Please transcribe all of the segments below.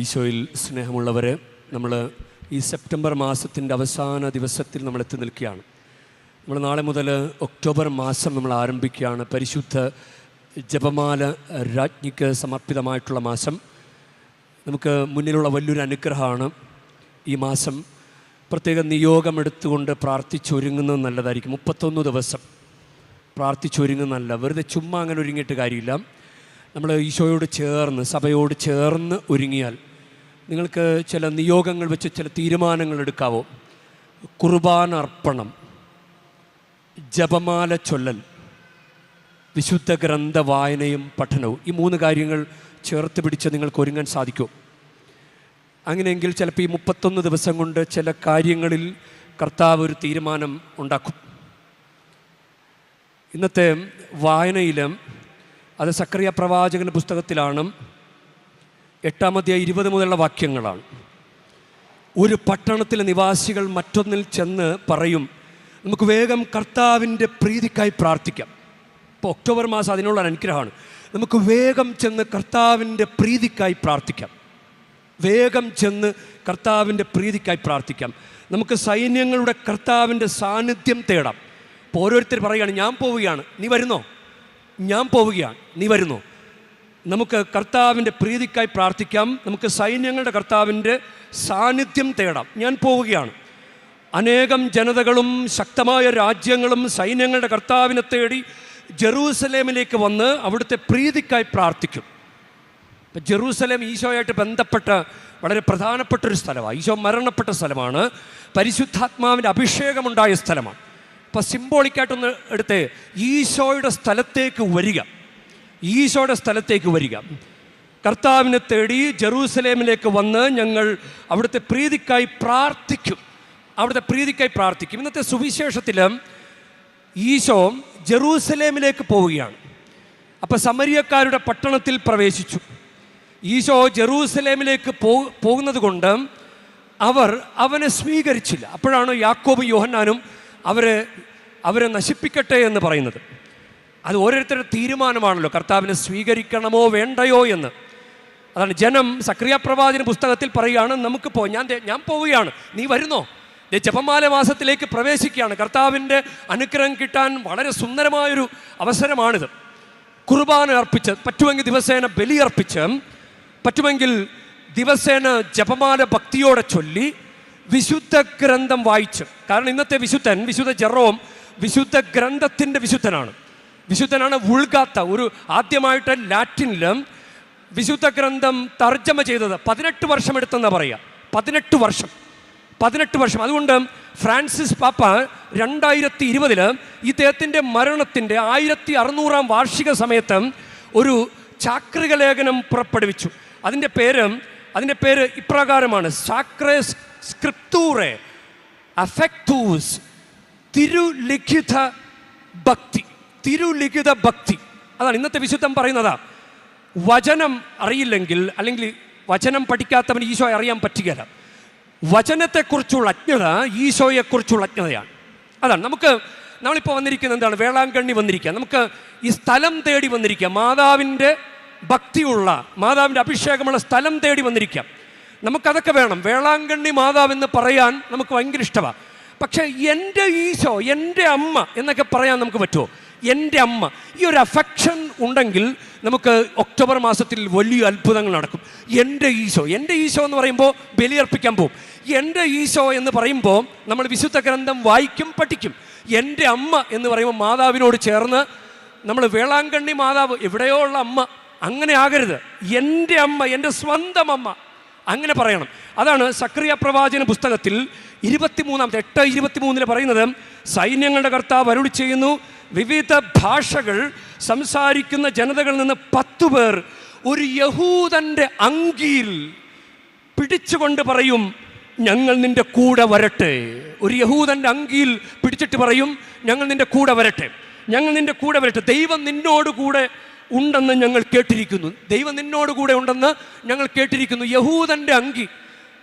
ഈശോയിൽ സ്നേഹമുള്ളവരെ നമ്മൾ ഈ സെപ്റ്റംബർ മാസത്തിന്റെ അവസാന ദിവസത്തിൽ നമ്മൾ എത്തി നിൽക്കുകയാണ്. നമ്മൾ നാളെ മുതൽ ഒക്ടോബർ മാസം നമ്മൾ ആരംഭിക്കുകയാണ്. പരിശുദ്ധ ജപമാല രാജ്ഞിക്ക് സമർപ്പിതമായിട്ടുള്ള മാസം. നമുക്ക് മുന്നിലുള്ള വലിയൊരു അനുഗ്രഹമാണ് ഈ മാസം. പ്രത്യേക നിയോഗമെടുത്തുകൊണ്ട് പ്രാർത്ഥിച്ചൊരുങ്ങുന്നത് നല്ലതായിരിക്കും. മുപ്പത്തൊന്ന് ദിവസം പ്രാർത്ഥിച്ചൊരുങ്ങുന്നതല്ല വെറുതെ ചുമ്മാ അങ്ങനെ ഒരുങ്ങിയിട്ട് കാര്യമില്ല. നമ്മൾ ഈശോയോട് ചേർന്ന് സഭയോട് ചേർന്ന് ഒരുങ്ങിയാൽ നിങ്ങൾക്ക് ചില നിയോഗങ്ങൾ വെച്ച് ചില തീരുമാനങ്ങൾ എടുക്കാവോ? കുർബാന അർപ്പണം ജപമാല ചൊല്ലൽ വിശുദ്ധ ഗ്രന്ഥ വായനയും പഠനവും. ഈ മൂന്ന് കാര്യങ്ങൾ ചേർത്ത് പിടിച്ച് നിങ്ങൾക്ക് ഒരുങ്ങാൻ സാധിക്കും? അങ്ങനെയെങ്കിൽ ചിലപ്പോൾ ഈ മുപ്പത്തൊന്ന് ദിവസം കൊണ്ട് ചില കാര്യങ്ങളിൽ കർത്താവ് ഒരു തീരുമാനം ഉണ്ടാക്കും. ഇന്നത്തെ വായനയിൽ അത് സക്രിയ പ്രവാചകന്റെ പുസ്തകത്തിലാണ് എട്ടാമത്തെ ഇരുപത് മുതലുള്ള വാക്യങ്ങളാണ്. ഒരു പട്ടണത്തിലെ നിവാസികൾ മറ്റൊന്നിൽ ചെന്ന് പറയും നമുക്ക് വേഗം കർത്താവിന്റെ പ്രീതിക്കായി പ്രാർത്ഥിക്കാം. ഇപ്പോൾ ഒക്ടോബർ മാസം അതിനുള്ള അനുഗ്രഹമാണ്. നമുക്ക് വേഗം ചെന്ന് കർത്താവിന്റെ പ്രീതിക്കായി പ്രാർത്ഥിക്കാം. വേഗം ചെന്ന് കർത്താവിന്റെ പ്രീതിക്കായി പ്രാർത്ഥിക്കാം. നമുക്ക് സൈന്യങ്ങളുടെ കർത്താവിന്റെ സാന്നിധ്യം തേടാം. ഇപ്പോൾ ഓരോരുത്തർ പറയുകയാണ് ഞാൻ പോവുകയാണ്. നീ വരുന്നോ? ഞാൻ പോവുകയാണ്. നീ വരുന്നോ? നമുക്ക് കർത്താവിന്റെ പ്രീതിക്കായി പ്രാർത്ഥിക്കാം. നമുക്ക് സൈന്യങ്ങളുടെ കർത്താവിന്റെ സാന്നിധ്യം തേടാം. ഞാൻ പോവുകയാണ്. അനേകം ജനതകളും ശക്തമായ രാജ്യങ്ങളും സൈന്യങ്ങളുടെ കർത്താവിനെ തേടി ജെറൂസലേമിലേക്ക് വന്ന് അവിടുത്തെ പ്രീതിക്കായി പ്രാർത്ഥിക്കും. ഇപ്പം ജെറൂസലേം ഈശോയായിട്ട് ബന്ധപ്പെട്ട വളരെ പ്രധാനപ്പെട്ട ഒരു സ്ഥലമാണ്. ഈശോ മരണപ്പെട്ട സ്ഥലമാണ്. പരിശുദ്ധാത്മാവിന്റെ അഭിഷേകമുണ്ടായ സ്ഥലമാണ്. ഇപ്പം സിംബോളിക്കായിട്ടൊന്ന് എടുത്ത് ഈശോയുടെ സ്ഥലത്തേക്ക് വരിക. ഈശോയുടെ സ്ഥലത്തേക്ക് വരിക. കർത്താവിനെ തേടി ജെറൂസലേമിലേക്ക് വന്ന് ഞങ്ങൾ അവിടുത്തെ പ്രീതിക്കായി പ്രാർത്ഥിക്കും. അവിടുത്തെ പ്രീതിക്കായി പ്രാർത്ഥിക്കും. ഇന്നത്തെ സുവിശേഷത്തിൽ ഈശോ ജെറൂസലേമിലേക്ക് പോവുകയാണ്. അപ്പോൾ സമരിയക്കാരുടെ പട്ടണത്തിൽ പ്രവേശിച്ചു. ഈശോ ജെറൂസലേമിലേക്ക് പോ പോകുന്നത് കൊണ്ട് അവർ അവനെ സ്വീകരിച്ചില്ല. അപ്പോഴാണ് യാക്കോബ് യോഹന്നാനും അവരെ അവരെ നശിപ്പിക്കട്ടെ എന്ന് പറയുന്നത്. അത് ഓരോരുത്തരുടെ തീരുമാനമാണല്ലോ. കർത്താവിനെ സ്വീകരിക്കണമോ വേണ്ടയോ എന്ന്. അതാണ് ജനം സക്രിയ പ്രവാചന പുസ്തകത്തിൽ പറയുകയാണ് നമുക്ക് പോ ഞാൻ ഞാൻ പോവുകയാണ്. നീ വരുന്നോ? ജപമാല മാസത്തിലേക്ക് പ്രവേശിക്കുകയാണ്. കർത്താവിന്റെ അനുഗ്രഹം കിട്ടാൻ വളരെ സുന്ദരമായൊരു അവസരമാണിത്. കുർബാന അർപ്പിച്ച് പറ്റുമെങ്കിൽ ദിവസേന ബലിയർപ്പിച്ച് പറ്റുമെങ്കിൽ ദിവസേന ജപമാല ഭക്തിയോടെ ചൊല്ലി വിശുദ്ധ ഗ്രന്ഥം വായിച്ച്. കാരണം ഇന്നത്തെ വിശുദ്ധൻ വിശുദ്ധ ജെറോം വിശുദ്ധ ഗ്രന്ഥത്തിന്റെ വിശുദ്ധനാണ്. വിശുദ്ധനാണ് ഉൾഗാത്ത ഒരു ആദ്യമായിട്ട് ലാറ്റിനിലും വിശുദ്ധ ഗ്രന്ഥം തർജമ ചെയ്തത് പതിനെട്ട് വർഷം എടുത്തെന്നാണ് പറയുക പതിനെട്ട് വർഷം. പതിനെട്ട് വർഷം. അതുകൊണ്ട് ഫ്രാൻസിസ് പാപ്പ രണ്ടായിരത്തി ഇരുപതിൽ ഇദ്ദേഹത്തിന്റെ മരണത്തിന്റെ ആയിരത്തി അറുന്നൂറാം വാർഷിക സമയത്ത് ഒരു ചാക്രിക ലേഖനം പുറപ്പെടുവിച്ചു. അതിന്റെ പേര് അതിന്റെ പേര് ഇപ്രകാരമാണ്. സാക്രേസ് സ്ക്രിപ്തൂറെ അഫക്തൂസ് തിരുലിഖിത ഭക്തി തിരുലിഖിത ഭക്തി. അതാണ് ഇന്നത്തെ വിശുദ്ധം പറയുന്നതാ. വചനം അറിയില്ലെങ്കിൽ അല്ലെങ്കിൽ വചനം പഠിക്കാത്തവന് ഈശോയെ അറിയാൻ പറ്റുകയില്ല. വചനത്തെക്കുറിച്ചുള്ള അജ്ഞത ഈശോയെക്കുറിച്ചുള്ള അജ്ഞതയാണ്. അതാണ്. നമുക്ക് നമ്മളിപ്പോൾ വന്നിരിക്കുന്നത് എന്താണ്? വേളാങ്കണ്ണി വന്നിരിക്കുക. നമുക്ക് ഈ സ്ഥലം തേടി വന്നിരിക്കുക. മാതാവിന്റെ ഭക്തിയുള്ള മാതാവിന്റെ അഭിഷേകമുള്ള സ്ഥലം തേടി വന്നിരിക്കാം നമുക്കതൊക്കെ വേണം. വേളാങ്കണ്ണി മാതാവെന്ന് പറയാൻ നമുക്ക് ഭയങ്കര ഇഷ്ടമാണ് പക്ഷേ എന്റെ ഈശോ എന്റെ അമ്മ എന്നൊക്കെ പറയാൻ നമുക്ക് പറ്റുമോ? എന്റെ അമ്മ. ഈ ഒരു അഫെക്ഷൻ ഉണ്ടെങ്കിൽ നമുക്ക് ഒക്ടോബർ മാസത്തിൽ വലിയ അത്ഭുതങ്ങൾ നടക്കും. എന്റെ ഈശോ എന്റെ ഈശോ എന്ന് പറയുമ്പോൾ ബലിയർപ്പിക്കാൻ പോകും എന്റെ ഈശോ എന്ന് പറയുമ്പോൾ നമ്മൾ വിശുദ്ധ ഗ്രന്ഥം വായിക്കും പഠിക്കും. എന്റെ അമ്മ എന്ന് പറയുമ്പോൾ മാതാവിനോട് ചേർന്ന് നമ്മൾ വേളാങ്കണ്ണി മാതാവ് എവിടെയോ ഉള്ള അമ്മ. അങ്ങനെ ആകരുത്. എന്റെ അമ്മ എന്റെ സ്വന്തം അമ്മ. അങ്ങനെ പറയണം. അതാണ് സക്രിയ പ്രവാചന പുസ്തകത്തിൽ ഇരുപത്തിമൂന്നാമത്തെ എട്ട് ഇരുപത്തിമൂന്നിൽ പറയുന്നത് സൈന്യങ്ങളുടെ കർത്താവ് അരുളി ചെയ്യുന്നു വിവിധ ഭാഷകൾ സംസാരിക്കുന്ന ജനതകളിൽ നിന്ന് പത്തു പേർ ഒരു യഹൂദന്റെ അങ്കിയിൽ പിടിച്ചുകൊണ്ട് പറയും ഞങ്ങൾ നിന്റെ കൂടെ വരട്ടെ. ഒരു യഹൂദന്റെ അങ്കിയിൽ പിടിച്ചിട്ട് പറയും ഞങ്ങൾ നിന്റെ കൂടെ വരട്ടെ. ഞങ്ങൾ നിന്റെ കൂടെ വരട്ടെ. ദൈവം നിന്നോട് കൂടെ ഉണ്ടെന്ന് ഞങ്ങൾ കേട്ടിരിക്കുന്നു. ദൈവം നിന്നോട് കൂടെ ഉണ്ടെന്ന് ഞങ്ങൾ കേട്ടിരിക്കുന്നു. യഹൂദന്റെ അങ്കി.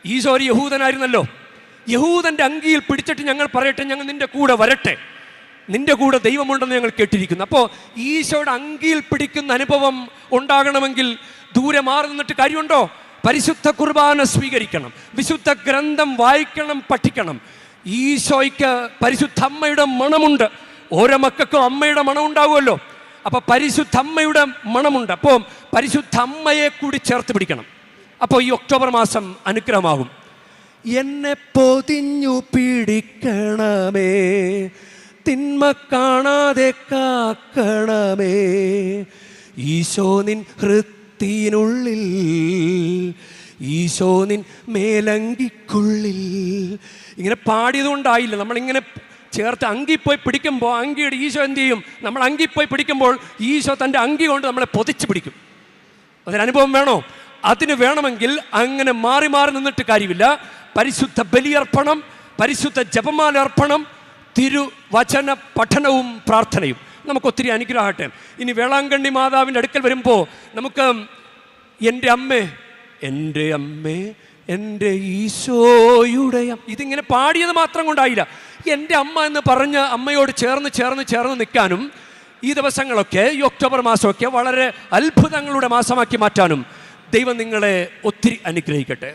ഈശോ ഒരു യഹൂദനായിരുന്നല്ലോ. യഹൂദന്റെ അങ്കിയിൽ പിടിച്ചിട്ട് ഞങ്ങൾ പറയട്ടെ ഞങ്ങൾ നിന്റെ കൂടെ വരട്ടെ. നിന്റെ കൂടെ ദൈവമുണ്ടെന്ന് ഞങ്ങൾ കേട്ടിരിക്കുന്നു. അപ്പോൾ ഈശോയുടെ അങ്കിയിൽ പിടിക്കുന്ന അനുഭവം ഉണ്ടാകണമെങ്കിൽ ദൂരെ മാറി നിന്നിട്ട് കാര്യമുണ്ടോ? പരിശുദ്ധ കുർബാന സ്വീകരിക്കണം. വിശുദ്ധ ഗ്രന്ഥം വായിക്കണം പഠിക്കണം. ഈശോയ്ക്ക് പരിശുദ്ധ അമ്മയുടെ മണമുണ്ട്. ഓരോ മക്കൾക്കും അമ്മയുടെ മണം ഉണ്ടാവുമല്ലോ. അപ്പോൾ പരിശുദ്ധ അമ്മയുടെ മണമുണ്ട്. അപ്പോൾ പരിശുദ്ധ അമ്മയെ കൂടി ചേർത്ത് പിടിക്കണം. അപ്പോൾ ഈ ഒക്ടോബർ മാസം അനുഗ്രഹമാകും. എന്നെ പൊതിഞ്ഞു പിടിക്കണമേ. തിന്മ കാണാതെ കാക്കണമേ. ഈശോ നിൻ ഹൃത്തിനുള്ളിൽ ഈശോ നിൻ മേലങ്കിക്കുള്ളിൽ. ഇങ്ങനെ പാടിയതുകൊണ്ടായില്ല. നമ്മളിങ്ങനെ ചേർത്ത് അങ്കി പോയി പിടിക്കുമ്പോൾ അങ്കിയുടെ ഈശോ എന്ത് ചെയ്യും? നമ്മൾ അങ്കി പോയി പിടിക്കുമ്പോൾ ഈശോ തന്റെ അങ്കി കൊണ്ട് നമ്മളെ പൊതിച്ച് പിടിക്കും. അതിനനുഭവം വേണോ? അതിന് വേണമെങ്കിൽ അങ്ങനെ മാറി മാറി നിന്നിട്ട് കാര്യമില്ല. പരിശുദ്ധ ബലിയർപ്പണം പരിശുദ്ധ ജപമാല അർപ്പണം തിരുവചന പഠനവും പ്രാർത്ഥനയും. നമുക്ക് ഒത്തിരി അനുഗ്രഹമാകട്ടെ. ഇനി വേളാങ്കണ്ണി മാതാവിന്റെ അടുക്കൽ വരുമ്പോൾ നമുക്ക് എന്റെ അമ്മേ എന്റെ അമ്മേ എന്റെ ഈശോയുടെ. ഇതിങ്ങനെ പാടിയത് മാത്രം കൊണ്ടായില്ല. എന്റെ അമ്മ എന്ന് പറഞ്ഞ് അമ്മയോട് ചേർന്ന് ചേർന്ന് ചേർന്ന് നിൽക്കാനും ഈ ദിവസങ്ങളൊക്കെ ഈ ഒക്ടോബർ മാസമൊക്കെ വളരെ അത്ഭുതങ്ങളുടെ മാസമാക്കി മാറ്റാനും ദൈവം നിങ്ങളെ ഒത്തിരി അനുഗ്രഹിക്കട്ടെ.